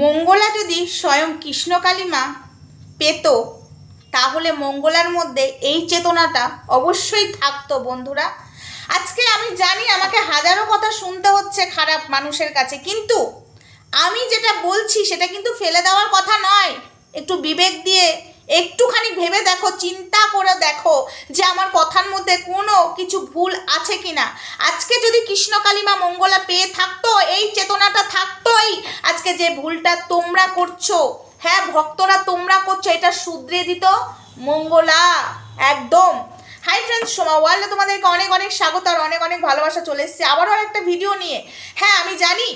মঙ্গলা যদি স্বয়ং কৃষ্ণকালী মা পেত, তাহলে মঙ্গলার মধ্যে এই চেতনাটা অবশ্যই থাকতো, বন্ধুরা। আজকে আমি জানি আমাকে হাজারো কথা শুনতে হচ্ছে খারাপ মানুষের কাছে, কিন্তু আমি যেটা বলছি সেটা কিন্তু ফেলে দেওয়ার কথা নয়। একটু বিবেক দিয়ে একটুখানি ভেবে দেখো, চিন্তা করে দেখো যে আমার কথার মধ্যে কোনো কিছু ভুল আছে কি না আজকে যদি কৃষ্ণ কালিমা মঙ্গলা পেয়ে থাকতো, এই চেতনাটা থাকতোই। আজকে যে ভুলটা তোমরা করছ হ্যাঁ ভক্তরা তোমরা করছ, এটা শুধরে দিত মঙ্গলা। একদম। হাই ফ্রেন্ডস সোমা ওয়ার্ল্ডে তোমাদেরকে অনেক অনেক স্বাগত আর অনেক অনেক ভালোবাসা চলে এসেছে। আবারও একটা ভিডিও নিয়ে। হ্যাঁ আমি জানি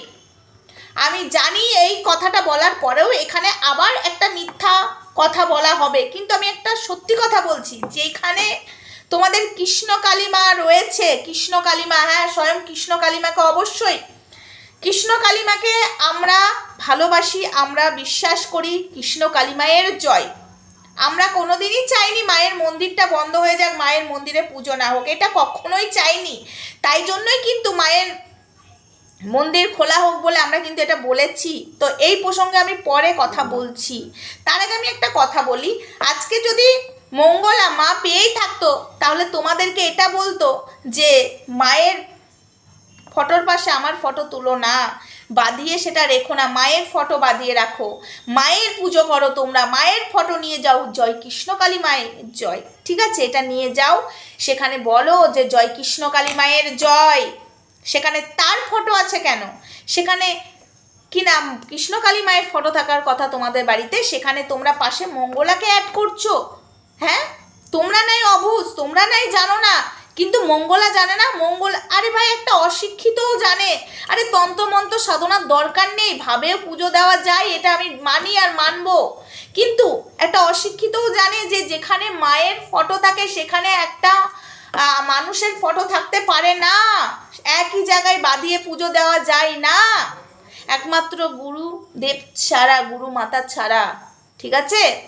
আমি জানি এই কথাটা বলার পরেও এখানে আবার একটা মিথ্যা কথা বলা হবে। কিন্তু আমি একটা সত্যি কথা বলছি যেখানে তোমাদের কৃষ্ণ কালিমা রয়েছে, কৃষ্ণ কালিমা হ্যাঁ স্বয়ং কৃষ্ণ কালিমাকে অবশ্যই। কৃষ্ণ কালিমাকে আমরা ভালোবাসি, আমরা বিশ্বাস করি, কৃষ্ণ কালিমায়ের জয়। আমরা কোনোদিনই চাইনি মায়ের মন্দিরটা বন্ধ হয়ে যাক, মায়ের মন্দিরে পুজো না হোক। এটা কখনোই চাইনি। তাই জন্যই কিন্তু মায়ের মন্দির খোলা হোক বলে আমরা কিন্তু এটা বলেছি। তো এই প্রসঙ্গে আমি পরে কথা বলছি। তার আগে আমি একটা কথা বলি। আজকে যদি মঙ্গলা মা পেয়েই থাকতো, তাহলে তোমাদেরকে এটা বলতো যে মায়ের ফটোর পাশে আমার ফটো তুলো না, বাঁধিয়ে সেটা রেখো না, মায়ের ফটো বাঁধিয়ে রাখো। মায়ের পুজো করো তোমরা, মায়ের ফটো নিয়ে যাও, জয় কৃষ্ণকালী মায়ের জয়। ঠিক আছে? এটা নিয়ে যাও, সেখানে বলো যে জয় কৃষ্ণকালী মায়ের জয়। সেখানে তার ফটো আছে কেন? সেখানে কি নাম? কৃষ্ণকালী মায়ের ফটো থাকার কথা তোমাদের বাড়িতে? সেখানে তোমরা পাশে মঙ্গলাকে অ্যাড করছ? হ্যাঁ? তোমরা নাই অবুঝ, তোমরা নাই জানো না। কিন্তু মঙ্গলা জানে না, মঙ্গল, আরে ভাই, একটা অশিক্ষিতও জানে। আরে তন্ত্রমন্ত্র সাধনার দরকার নেই, ভাবেও পুজো দেওয়া যায়, এটা আমি মানি আর মানবো। কিন্তু একটা অশিক্ষিতও জানে যে যেখানে মায়ের ফটো থাকে, সেখানে একটা মানুষের ফটো থাকতে পারে না। একই জায়গায় বাঁধিয়ে পুজো দেওয়া যায় না। একমাত্র গুরু দেব ছাড়া, গুরু মাতা ছাড়া। ঠিক আছে?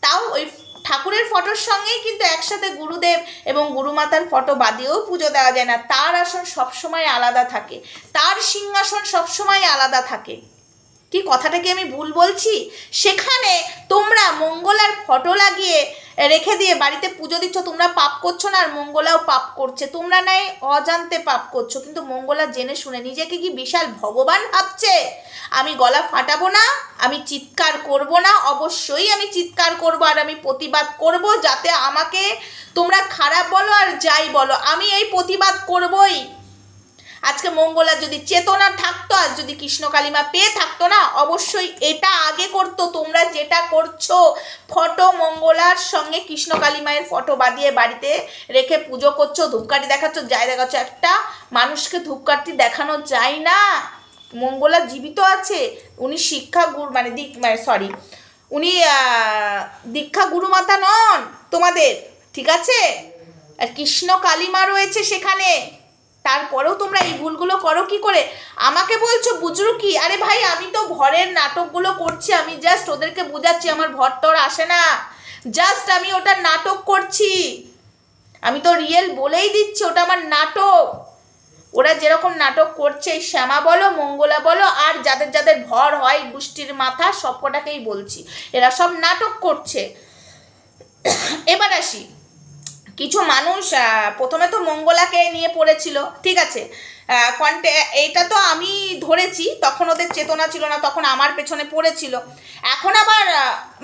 তাও ওই ঠাকুরের ফটোর সঙ্গেই কিন্তু একসাথে গুরুদেব এবং গুরুমাতার ফটো বাদিয়েও পুজো দেওয়া যায় না। তার আসন সবসময় আলাদা থাকে। তার সিংহাসন সবসময় আলাদা থাকে। কি কথাটা কি আমি ভুল বলছি? সেখানে তোমরা মঙ্গলার ফটো লাগিয়ে রেখে দিয়ে বাড়িতে পুজো দিচ্ছ, তোমরা পাপ করছ না আর মঙ্গলাও পাপ করছে। তোমরা নাই অজান্তে পাপ করছ, কিন্তু মঙ্গলা জেনে শুনে নিজেকে কি বিশাল ভগবান ভাবছে? আমি গলা ফাটাবো না, আমি চিৎকার করব না, অবশ্যই আমি চিৎকার করব আর আমি প্রতিবাদ করব যাতে আমাকে তোমরা খারাপ বলো আর যাই বলো। আমি এই প্রতিবাদ করবই। আজকে মঙ্গলার যদি চেতনা থাকতো আর যদি কৃষ্ণ কালিমা পেয়ে থাকতো না, অবশ্যই এটা আগে করতো, তোমরা যেটা করছ। ফটো মঙ্গলার সঙ্গে কৃষ্ণ কালিমায়ের ফটো বাঁধিয়ে বাড়িতে রেখে পুজো করছ, ধূপকাঠি দেখাচ্ছ, যাই দেখাচ্ছ, একটা মানুষকে ধূপকাঠি দেখানো যায় না। মঙ্গলা জীবিত আছে, উনি শিক্ষা গুরু মানে দিক মানে সরি উনি দীক্ষা গুরুমাতা নন তোমাদের, ঠিক আছে? আর কৃষ্ণ কালিমা রয়েছে সেখানে। তারপরেও তোমরা এই ভুলগুলো করো কি করে? আমাকে বলছো বুঝরু কি আরে ভাই, আমি তো ভরের নাটকগুলো করছি, আমি জাস্ট ওদেরকে বোঝাচ্ছি, আমার ভর টর আসে না। জাস্ট আমি ওটা নাটক করছি। আমি তো রিয়েল বলেই দিচ্ছি, ওটা আমার নাটক। ওরা যেরকম নাটক করছে শ্যামা বলো, মঙ্গলা বলো, আর যাদের যাদের ভর হয়, গোষ্ঠীর মাথা, সবকটাকেই বলছি। এরা সব নাটক করছে। এবার আসি। কিছু মানুষ প্রথমে তো মঙ্গলাকে নিয়ে পড়েছিল, ঠিক আছে? কন্টে এইটা তো আমি ধরেছি, তখন ওদের চেতনা ছিল না, তখন আমার পেছনে পড়েছিল। এখন আবার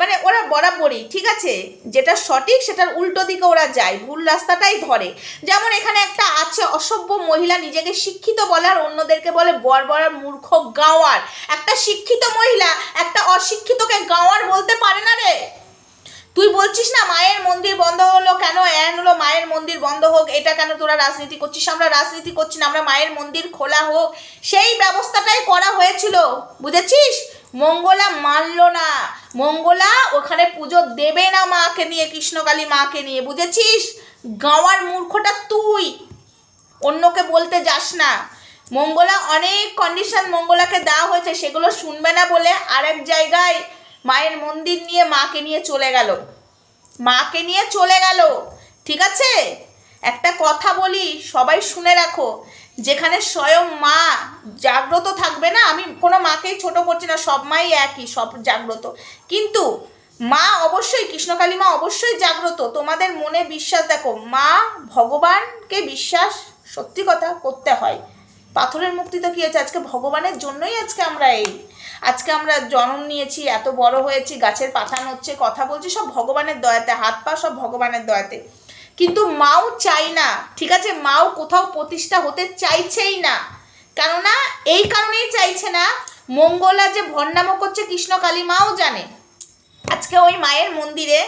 মানে ওরা বরাবরই, ঠিক আছে? যেটা সঠিক, সেটার উল্টো দিকে ওরা যায়, ভুল রাস্তাটাই ধরে। যেমন এখানে একটা আছে, অসভ্য মহিলা নিজেকে শিক্ষিত বলে আর অন্যদেরকে বলে বর বর মূর্খ গাওয়ার। একটা শিক্ষিত মহিলা একটা অশিক্ষিতকে গাওয়ার বলতে পারে না রে। তুই বলছিস না মায়ের মন্দির বন্ধ হলো কেন? এন হলো মায়ের মন্দির বন্ধ হোক, এটা কেন তোরা রাজনীতি করছিস? আমরা রাজনীতি করছি না, আমরা মায়ের মন্দির খোলা হোক। সেই ব্যবস্থাটাই করা হয়েছিল, বুঝেছিস? মঙ্গলা মানলো না। মঙ্গলা ওখানে পুজো দেবে না মাকে নিয়ে, কৃষ্ণকালী মাকে নিয়ে, বুঝেছিস? গাঁওয়ার মূর্খটা তুই। অন্যকে বলতে যাস না। মঙ্গলা অনেক কন্ডিশন মঙ্গলাকে দেওয়া হয়েছে, সেগুলো শুনবে না বলে আরেক জায়গায় মায়ের মন্দির নিয়ে মাকে নিয়ে চলে গেল। মাকে নিয়ে চলে গেল। ঠিক আছে? একটা কথা বলি, সবাই শুনে রাখো। যেখানে স্বয়ং মা, জাগ্রত থাকবে না? আমি কোনো মাকেই ছোট করছি না, সব মাই একই, সব জাগ্রত। কিন্তু মা অবশ্যই কৃষ্ণকালী মা অবশ্যই জাগ্রত। তোমাদের মনে বিশ্বাস, দেখো, মা ভগবানকে বিশ্বাস, সত্যি কথা, করতে হয়। পাথরের মুক্তি তো কী হয়েছে? আজকে ভগবানের জন্যই আজকে আমরা এই আজকে আমরা জন্ম নিয়েছি, এত বড় হয়েছি, গাছের পাতা হচ্ছে, কথা বলছি সব ভগবানের দয়াতে, হাত পা সব ভগবানের দয়াতে। কিন্তু মাও চাই না, ঠিক আছে? মাও কোথাও প্রতিষ্ঠা হতে চাইছেই না। কেননা, এই কারণেই চাইছে না, মঙ্গলা যে ভণ্ডামো করছে কৃষ্ণ কালী মাও জানে। আজকে ওই মায়ের মন্দিরে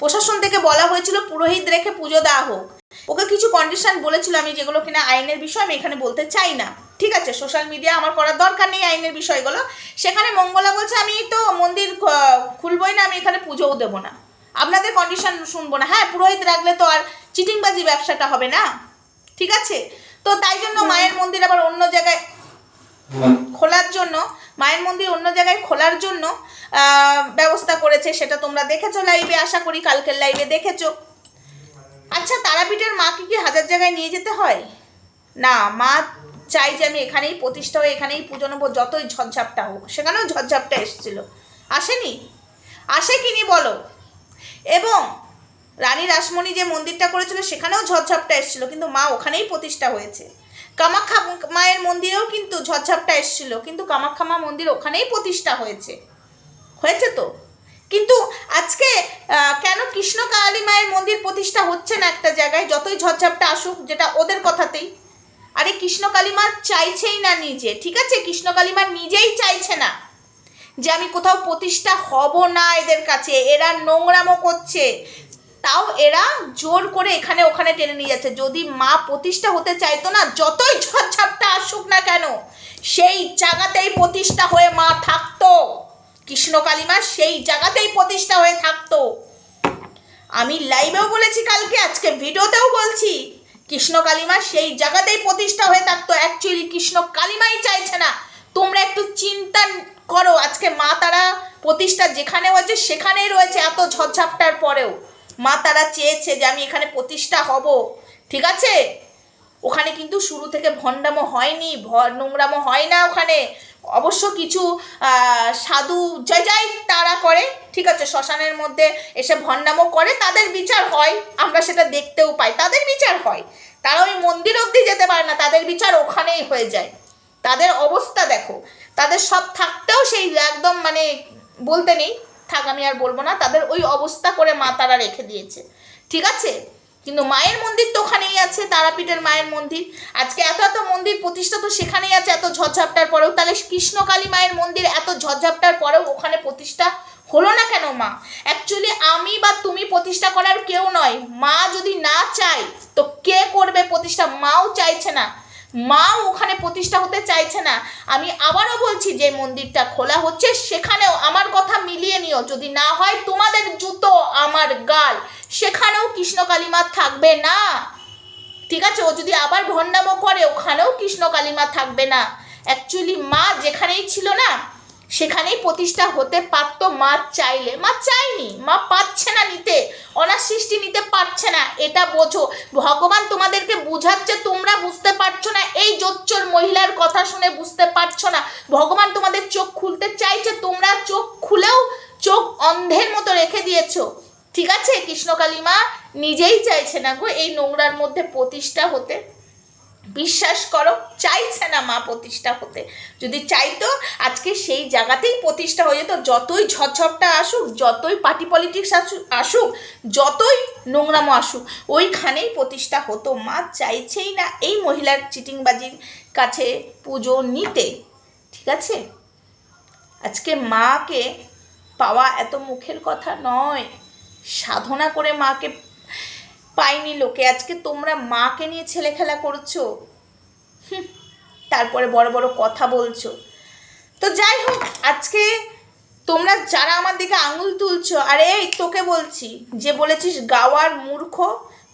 প্রশাসন থেকে বলা হয়েছিল, পুরোহিত রেখে পুজো দেওয়া হোক। ওকে কিছু কন্ডিশন বলেছিল আমি যেগুলো কিনা আইনের বিষয় আমি এখানে বলতে চাই না। ঠিক আছে সোশ্যাল মিডিয়া আমার করার দরকার নেই আইনের বিষয়গুলো। সেখানে মঙ্গলা বলছে আমি তো মন্দির খুলবই না আমি এখানে পুজোও দেবো না। আপনাদের কন্ডিশন শুনব না। হ্যাঁ পুরোহিত রাখলে তো আর চিটিংবাজি ব্যবসাটা হবে না। ঠিক আছে? তো তাই জন্য মায়ের মন্দির আবার অন্য জায়গায় খোলার জন্য মায়ের মন্দির অন্য জায়গায় খোলার জন্য ব্যবস্থা করেছে। সেটা তোমরা দেখেছ লাইভে আশা করি কালকের লাইভে দেখেছ। আচ্ছা তারাপীঠের মাকে কি হাজার জায়গায় নিয়ে যেতে হয়? না, মা চাই যে আমি এখানেই প্রতিষ্ঠা হয়ে এখানেই পুজো নেব, যতই ঝড়ঝাপটা হোক। সেখানেও ঝড়ঝাপটা এসেছিল। আসেনি? আসে কিনি বলো? এবং রানী রাসমণি যে মন্দিরটা করেছিল, সেখানেও ঝড়ঝাপটা এসেছিল, কিন্তু মা ওখানেই প্রতিষ্ঠা হয়েছে। কামাখ্যা মায়ের মন্দিরেও কিন্তু ঝড়ঝাপটা এসেছিল, কিন্তু কামাখ্যা মা মন্দির ওখানেই প্রতিষ্ঠা হয়েছে। হয়েছে তো? কিন্তু আজকে কেন কৃষ্ণ কালী মায়ের মন্দির প্রতিষ্ঠা হচ্ছে না একটা জায়গায়? যতই ঝড়ঝাপটা আসুক, যেটা ওদের কথাতেই। আরে, কৃষ্ণ কালীমা চাইছেই না নিজে, ঠিক আছে? কৃষ্ণ কালীমা নিজেই চাইছে না যে আমি কোথাও প্রতিষ্ঠা হব না এদের কাছে। এরা নোংরামো করছে। তাও এরা জোর করে এখানে ওখানে টেনে নিয়ে যাচ্ছে। যদি মা প্রতিষ্ঠা হতে চাইতো না, যতই ঝড়ঝাপটা আসুক না কেন, সেই জায়গাতেই প্রতিষ্ঠা হয়ে মা থাকতো। কৃষ্ণ কালীমা সেই জায়গাতেই প্রতিষ্ঠা হয়ে থাকতো। আমি লাইভেও বলেছি কালকে, আজকে ভিডিওতেও বলছি কৃষ্ণ কালিমা সেই জায়গাতেই প্রতিষ্ঠা হয়ে থাকতো। অ্যাকচুয়ালি কৃষ্ণ কালিমাই চাইছে না। তোমরা একটু চিন্তা করো, আজকে মা তারা প্রতিষ্ঠা যেখানে হয়েছে, সেখানেই রয়েছে এত ঝড়ঝাপটার পরেও। মা তারা চেয়েছে যে আমি এখানে প্রতিষ্ঠা হব। ঠিক আছে? ওখানে কিন্তু শুরু থেকে ভণ্ডামো হয়নি নোংরামো হয় না ওখানে। অবশ্য কিছু সাধু জয় জয় তারা করে, ঠিক আছে, শ্মশানের মধ্যে এসে ভণ্ডামো করে, তাদের বিচার হয়, আমরা সেটা দেখতেও পাই, তাদের বিচার হয়। তারা ওই মন্দির অবধি যেতে পারে না, তাদের বিচার ওখানেই হয়ে যায়। তাদের অবস্থা দেখো, তাদের সব থাকতেও সেই একদম মানে বলতে নেই, থাক আমি আর বলব না, তাদের ওই অবস্থা করে মা তারা রেখে দিয়েছে। ঠিক আছে? কিন্তু মায়ের মন্দির তো ওখানেই আছে, তারাপীঠের মায়ের মন্দির। আজকে এত এত মন্দির প্রতিষ্ঠা তো সেখানেই আছে, এত ঝড়ঝাপটার পরেও। তাহলে কৃষ্ণকালী মায়ের মন্দির এত ঝড়ঝাপটার পরেও ওখানে প্রতিষ্ঠা হলো না কেন মা? অ্যাকচুয়ালি আমি বা তুমি প্রতিষ্ঠা করার কেউ নয়। মা যদি না চায়, তো কে করবে প্রতিষ্ঠা? মাও চাইছে না। মাও ওখানে প্রতিষ্ঠা হতে চাইছে না। আমি আবারও বলছি, যে মন্দিরটা খোলা হচ্ছে, সেখানেও আমার কথা মিলিয়ে নিও। যদি না হয়, তোমাদের জুতো, আমার গাল। সেখানেও কৃষ্ণ কালিমা থাকবে না। ঠিক আছে, ও যদি আবার ভণ্ডামো করে, ওখানেও কৃষ্ণ কালিমা থাকবে না। অ্যাকচুয়ালি মা যেখানেই ছিল না, সেখানেই প্রতিষ্ঠা হতে পারত। মা চাইলে, মা চাইনি, মা পাচ্ছে না নিতে, অনার সৃষ্টি নিতে পারছে না, এটা বোঝো। ভগবান তোমাদেরকে বুঝাচ্ছে, তোমরা বুঝতে পারছ না, এই জোচ্চর মহিলার কথা শুনে বুঝতে পারছ না। ভগবান তোমাদের চোখ খুলতে চাইছে, তোমরা চোখ খুলেও চোখ অন্ধের মতো রেখে দিয়েছ। ঠিক আছে কৃষ্ণকালী মা নিজেই চাইছে না গো এই নোংরার মধ্যে প্রতিষ্ঠা হতে। বিশ্বাস করো, চাইছে না মা প্রতিষ্ঠা হতে। যদি চাইতো, আজকে সেই জায়গাতেই প্রতিষ্ঠা হয়ে যেত। যতই ঝড়ঝপটা আসুক, যতই পার্টি পলিটিক্স আসুক আসুক, যতই নোংরামো আসুক, ওইখানেই প্রতিষ্ঠা হতো। মা চাইছেই না এই মহিলার চিটিংবাজির কাছে পুজো নিতে। ঠিক আছে? আজকে মাকে পাওয়া এত মুখের কথা নয়। সাধনা করে মাকে পাইনি লোকে। আজকে তোমরা মাকে নিয়ে ছেলে খেলা করছ তারপরে বড় বড় কথা বলছো। তো যাই হোক, আজকে তোমরা যারা আমার দিকে আঙুল তুলছো, আরে এই তোকে বলছি, যে বলেছিস গাওয়ার মূর্খ,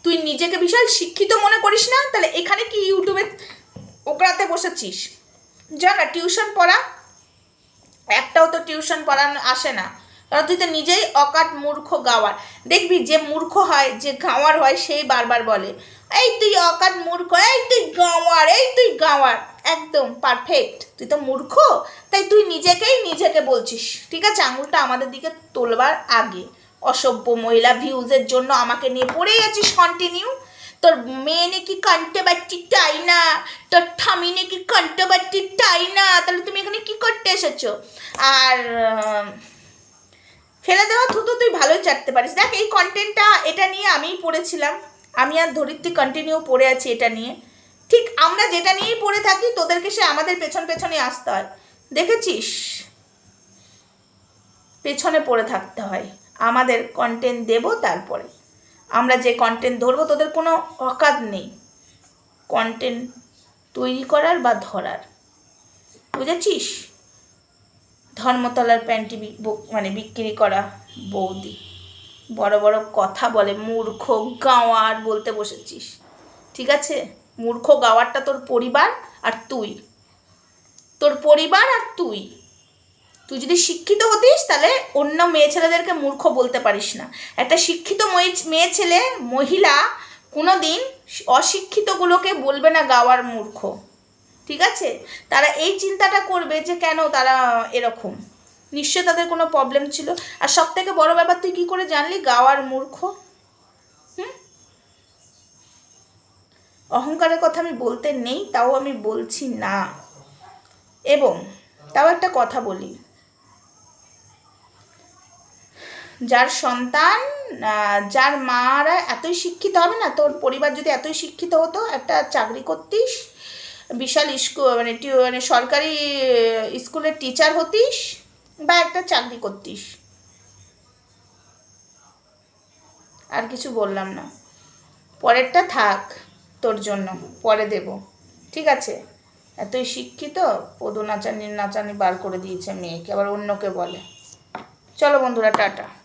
তুই নিজেকে বিশাল শিক্ষিত মনে করিস না? তাহলে এখানে কি ইউটিউবে ওকরাতে বসেছিস? জানা টিউশন পড়া? একটাও তো টিউশন পড়ানো আসে না। কারণ তুই তো নিজেই অকাট মূর্খ গাওয়ার। দেখবি যে মূর্খ হয়, যে গাওয়ার হয়, সেই বারবার বলে, এই তুই অকাট মূর্খ, এই তুই গাওয়ার, এই তুই গাঁওয়ার। একদম পারফেক্ট তুই তো মূর্খ, তাই তুই নিজেকেই নিজেকে বলছিস। ঠিক আছে? আঙুলটা আমাদের দিকে তোলবার আগে। অসভ্য মহিলা ভিউজের জন্য আমাকে নিয়ে পড়েই আছিস কন্টিনিউ তোর মেয়ে নাকি কন্ট্রোবার্টি টাই না, তোর ঠামি নাকি কন্ট্রোবার্টি টাই না, তাহলে তুমি এখানে কি করতে এসেছ? আর ফেলে দেওয়া থুতু তুই ভালোই চাটতে পারিস। দেখ, এই কন্টেন্টটা এটা নিয়ে আমিই পড়েছিলাম। আমি আর ধরিত্রী কন্টিনিউ পড়ে আছি এটা নিয়ে। ঠিক আমরা যেটা নিয়েই পড়ে থাকি, তোদেরকে সে আমাদের পেছন পেছনে আসতে হয়। দেখেছিস? পেছনে পড়ে থাকতে হয়। আমাদের কন্টেন্ট দেব তারপরে। আমরা যে কন্টেন্ট ধরবো, তোদের কোনো অকাত নেই। কন্টেন্ট তৈরি করার বা ধরার। বুঝেছিস? ধর্মতলার প্যান্টি মানে বিক্রি করা বৌদি। বড় বড় কথা বলে, মূর্খ গাওয়ার বলতে বসেছিস। ঠিক আছে? মূর্খ গাওয়ারটা তোর পরিবার আর তুই। তোর পরিবার আর তুই। তুই যদি শিক্ষিত হতিস, তাহলে অন্য মেয়ে ছেলেদেরকে মূর্খ বলতে পারিস না। একটা শিক্ষিত মেয়ে ছেলে, মহিলা কোনো দিন অশিক্ষিতগুলোকে বলবে না গাওয়ার মূর্খ। ঠিক আছে? তারা এই চিন্তাটা করবে যে কেন তারা এরকম। নিশ্চয় তাদের কোনো প্রবলেম ছিল। আর সব থেকে বড় ব্যাপার, তুই কী করে জানলি? গাওয়ার মূর্খ। হুম? অহংকারের কথা আমি বলতে নেই, তাও আমি বলছি না। এবং তাও একটা কথা বলি। যার সন্তান যার মারা এতই শিক্ষিত হবে না, তোর পরিবার যদি এতই শিক্ষিত হতো, একটা চাকরি করতিস বিশাল স্কুল মানে মানে সরকারি স্কুলের টিচার হতিস বা একটা চাকরি করতিস। আর কিছু বললাম না। পরেরটা থাক তোর জন্য, পরে দেব। ঠিক আছে? এতই শিক্ষিত পদু নাচানি নাচানি বার করে দিয়েছে মেয়েকে, আবার অন্যকে বলে। চলো বন্ধুরা, টাটা।